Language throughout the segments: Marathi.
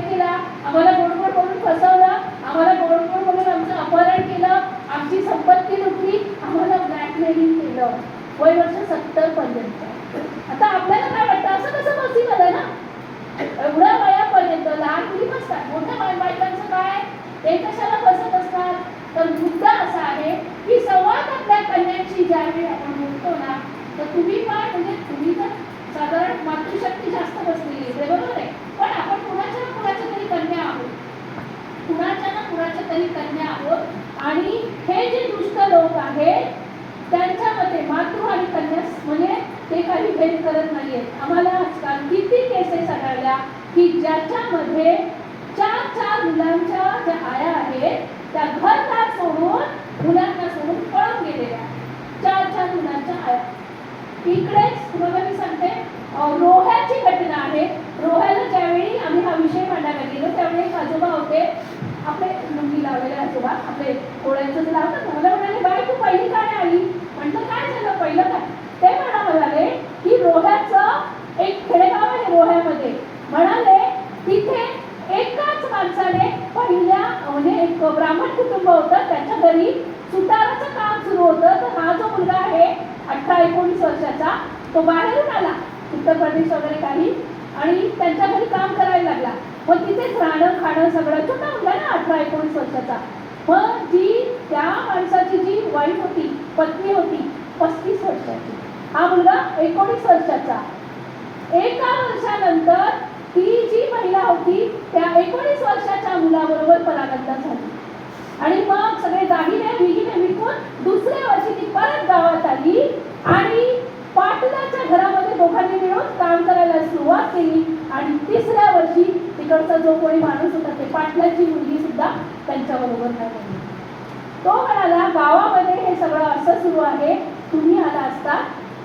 केला आम्हाला गोड गोड बोलून फसवलं आम्हाला गोड गोड बोलून आमचं अपहरण केलं आमची संपत्ती लुटली आम्हाला ब्लॅकमेलिंग केलं. वय वर्ष सत्तर पर्यंत. आता आपल्याला काय वाटतं? असं कसं पॉसिबल आहे ना? एवढ्या वयापर्यंत लहान मुली बसतात. मोठ्या बाय- बायकांचं काय? ते कशाला फसत असतात? तर मुद्दा असा आहे की संवाद आपल्या कन्यांशी ज्यावेळी आपण बोलतो ना तर तुम्ही पण म्हणजे तुम्ही तर साधारण मातृशक्ती जास्त बसलेली आहे. बरोबर आहे पण आपण कुणाच्या ना कुणाच्या तरी कन्या आहोत कुणाच्या ना कुणाच्या तरी कन्या आहोत आणि हे जे दुष्ट लोक आहेत त्यांच्या मते मातृ आणि कन्या म्हणजे ते काही भेद करत नाहीयेत आम्हाला आजकाल किती केसेस आढळल्या की ज्याच्यामध्ये चार चार मुलांच्या ज्या आया आहेत त्या घरदार सोडून मुलांना सोडून पळून गेलेल्या चार चार मुलांच्या आया. इकडेच तुम्हाला मी सांगते रोह्याची घटना आहे. रोह्याला ज्यावेळी आम्ही हा विषय मांडायला गेलो त्यावेळी एक आजोबा लावलेले आपले कोळ्यांचं जे लावतात ना मला म्हणाले बाई तू पहिली काय नाही आली? म्हणतो काय झालं? पहिलं काय? ते म्हणा म्हणाले की रोह्याचं एक खेडेगाव आहे रोह्यामध्ये. म्हणाले तिथे एकाच माणसाने पहिल्या म्हणजे एक ब्राह्मण कुटुंब होतं त्याच्या घरी सुताराचं काम सुरू होतं. तर हा जो मुलगा आहे अठरा एकोणीस वर्षाचा तो बाहेरून आला उत्तर प्रदेश वगैरे काही आणि त्यांच्या घरी काम करायला लागला. मग तिथेच राहणं खाणं सगळं छोटा मुलगा ना अठरा एकोणीस वर्षाचा. मग जी त्या माणसाची जी वाईफ होती पत्नी होती पस्तीस वर्षाची. हा मुलगा एकोणीस वर्षाचा. एका वर्षानंतर ती जी महिला होती त्या एकोणीस वर्षाच्या मुलाबरोबर परागंदा झाली. आणि मग सगळे दागिने विगिने विकून दुसऱ्या वर्षी ती परत गावात आली आणि पाटलाच्या घरामध्ये दोघांनी मिळून काम करायला सुरुवात केली. आणि तिसऱ्या वर्षी तिकडचा जो कोणी माणूस होता ते पाटलाची मुलगी सुद्धा त्यांच्याबरोबर राहिली तो म्हणाला गावामध्ये हे सगळं असं सुरू आहे तुम्ही आला असता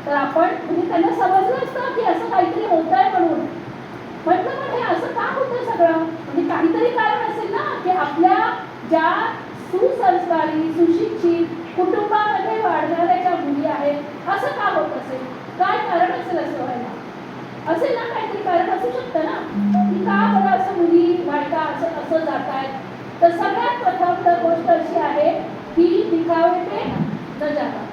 तर आपण म्हणजे त्यांना समजलं असतं की असं काहीतरी होत आहे म्हणून. म्हटलं पण हे असं का होतं सगळं? म्हणजे काहीतरी कारण असेल ना की आपल्या ज्या सुसंस्कारी सुशिक्षित कुटुंबामध्ये वाढणाऱ्या ज्या मुली आहेत असं का होत असेल? काय कारण असेल असं व्हायला? असेल ना काहीतरी कारण? असू शकतं ना? की का बरं असं मुली बायका असं असं जात आहेत तर सगळ्यात प्रथम तर गोष्ट अशी आहे की दिखावे पे न जाता.